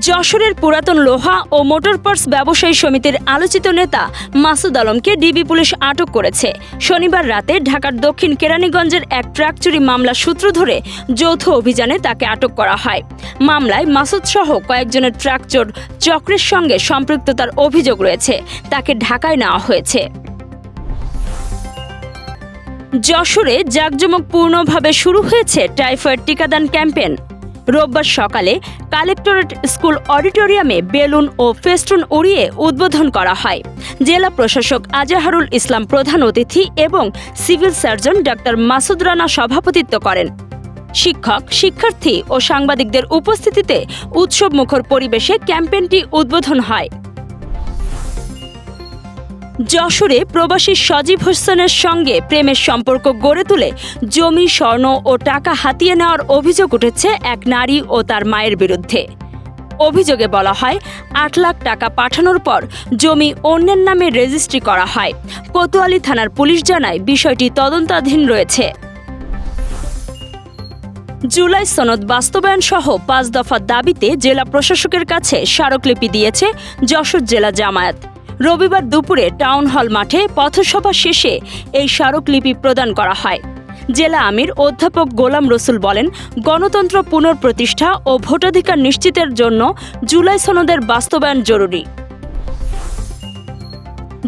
যশোরের পুরাতন লোহা ও মোটর পার্টস ব্যবসায়ী সমিতির আলোচিত নেতা মাসুদ আলমকে ডিবি পুলিশ আটক করেছে। শনিবার রাতে ঢাকার দক্ষিণ কেরানীগঞ্জের এক ট্রাক চুরি মামলা সূত্র ধরে যৌথ অভিযানে তাকে আটক করা হয়। মামলায় মাসুদ সহ কয়েকজনের ট্রাক চোর চক্রের সঙ্গে সম্পৃক্ততার অভিযোগ রয়েছে। তাকে ঢাকায় নেওয়া হয়েছে। যশোরে জাঁকজমকপূর্ণভাবে শুরু হয়েছে টাইফয়েড টিকাদান ক্যাম্পেইন। রোববার সকালে কালেক্টরেট স্কুল অডিটোরিয়ামে বেলুন ও ফেস্টুন উড়িয়ে উদ্বোধন করা হয়। জেলা প্রশাসক আজাহারুল ইসলাম প্রধান অতিথি এবং civil surgeon doctor Masud Rana সভাপতিত্ব করেন। শিক্ষক, শিক্ষার্থী ও সাংবাদিকদের উপস্থিতিতে উৎসবমুখর পরিবেশে ক্যাম্পেনটি উদ্বোধন হয়। যশোরে প্রবাসী সজীব হোসেনের সঙ্গে প্রেমের সম্পর্ক গড়ে তুলে জমি, স্বর্ণ ও টাকা হাতিয়ে নেওয়ার অভিযোগ উঠেছে এক নারী ও তার মায়ের বিরুদ্ধে। অভিযোগে বলা হয়, আট লাখ টাকা পাঠানোর পর জমি অন্যের নামে রেজিস্ট্রি করা হয়। কোতোয়ালি থানার পুলিশ জানায়, বিষয়টি তদন্তাধীন রয়েছে। জুলাই সনদ বাস্তবায়ন সহ পাঁচ দফার দাবিতে জেলা প্রশাসকের কাছে স্মারকলিপি দিয়েছে যশোর জেলা জামায়াত। রবিবার দুপুরে টাউন হল মাঠে পথসভা শেষে এই স্মারকলিপি প্রদান করা হয়। জেলা আমির অধ্যাপক গোলাম রসুল বলেন, গণতন্ত্র পুনঃপ্রতিষ্ঠা ও ভোটাধিকার নিশ্চিতের জন্য জুলাই সনদের বাস্তবায়ন জরুরি।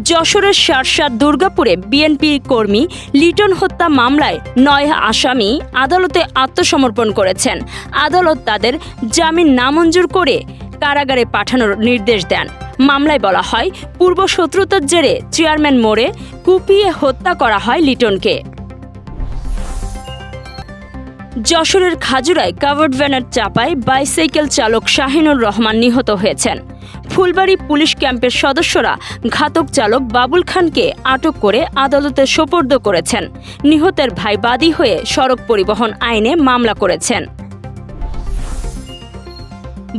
যশোরের শার্শার দুর্গাপুরে বিএনপি কর্মী লিটন হত্যা মামলায় নয় আসামি আদালতে আত্মসমর্পণ করেছেন। আদালত তাদের জামিন নামঞ্জুর করে কারাগারে পাঠানোর নির্দেশ দেন। মামলায় বলা হয়, পূর্ব শত্রুতার জেরে চেয়ারম্যান মোড়ে কুপিয়ে হত্যা করা হয় লিটনকে। যশোরের খাজুরায় কাভার্ড ভ্যানের চাপায় বাইসাইকেল চালক শাহিনুর রহমান নিহত হয়েছেন। ফুলবাড়ি পুলিশ ক্যাম্পের সদস্যরা ঘাতক চালক বাবুল খানকে আটক করে আদালতে সোপর্দ করেছেন। নিহতের ভাই বাদী হয়ে সড়ক পরিবহন আইনে মামলা করেছেন।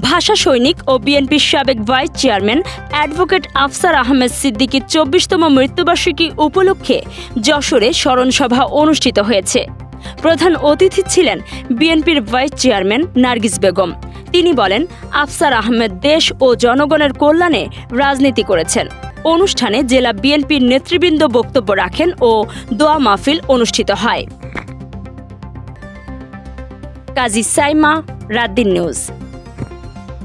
ভাষা সৈনিক ও বিএনপির সাবেক vice chairman advocate Afsar Ahmed সিদ্দিকীর চব্বিশতম মৃত্যুবার্ষিকী উপলক্ষে যশোরে স্মরণসভা অনুষ্ঠিত হয়েছে। প্রধান অতিথি ছিলেন বিএনপির ভাইস চেয়ারম্যান নার্গিস বেগম। তিনি বলেন, আফসার আহমেদ দেশ ও জনগণের কল্যাণে রাজনীতি করেছেন। অনুষ্ঠানে জেলা বিএনপির নেতৃবৃন্দ বক্তব্য রাখেন ও দোয়া মাহফিল অনুষ্ঠিত হয়। কাজী সাইমা, রাদ্দিন নিউজ।